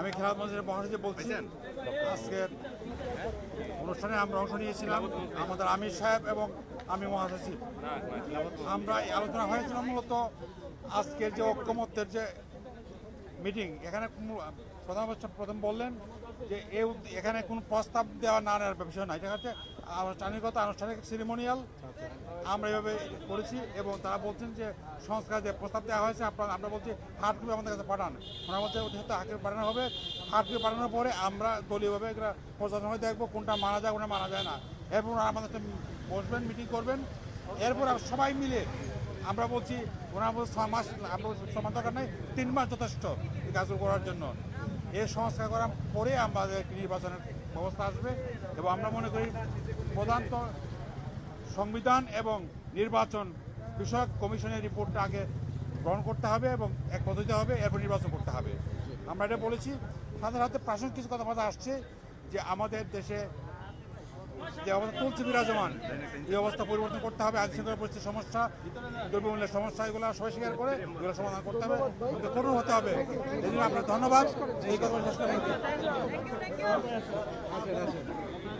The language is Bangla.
আমি খেলাধ মন্ত্রী মহারাজে বলছি। আজকের অনুষ্ঠানে আমরা অংশ নিয়েছিলাম আমাদের আমির সাহেব এবং আমি মহাসচিব। আমরা আলোচনা হয়েছিলাম মূলত আজকের যে ঐক্যমত্যের যে মিটিং, এখানে প্রধান প্রথম বললেন যে এখানে কোনো প্রস্তাব দেওয়া না নেওয়ার বিষয় না এটা হচ্ছে আনুষ্ঠানিকতা, আনুষ্ঠানিক সিরিমোনিয়াল আমরা এভাবে করেছি এবং তারা বলছেন যে সংস্কার যে প্রস্তাব দেওয়া হয়েছে, আপনারা, আমরা বলছি হার্ড কপি আমাদের কাছে পাঠান। ওনারা বলছে যেহেতু হার্ড কপি পাঠানো হবে। হার্ড কপি পাঠানোর পরে আমরা দলীয়ভাবে এগুলো প্রশাসন হয়ে দেখব কোনটা মানা যায়, কোনটা মানা যায় না। এরপর আমাদের বসবেন মিটিং করবেন। এরপর সবাই মিলে আমরা বলছি, ওনারা বলছে ছ মাস, আমরা ছ দরকার নেই, তিন মাস যথেষ্ট এই কাজগুলো করার জন্য। এই সংস্কার করার পরে আমাদের নির্বাচনের ব্যবস্থা আসবে এবং আমরা মনে করি প্রধানত সংবিধান এবং নির্বাচন বিষয়ক কমিশনের রিপোর্টটা আগে গ্রহণ করতে হবে এবং এক পদ্ধতি হবে, এরপর নির্বাচন করতে হবে। আমরা এটা বলেছি। সাথে প্রাসঙ্গিক কিছু কথাবার্তা আসছে যে আমাদের দেশে যে অবস্থা চলছে বিরাজমান, এই অবস্থা পরিবর্তন করতে হবে। আইন শৃঙ্খলা পরিস্থিতির সমস্যা, দ্রব্যমূল্যের সমস্যা, এগুলো সবাই স্বীকার করে এগুলো সমাধান করতে হবে। কঠোর হতে হবে। এই জন্য আপনার ধন্যবাদ। এই কথা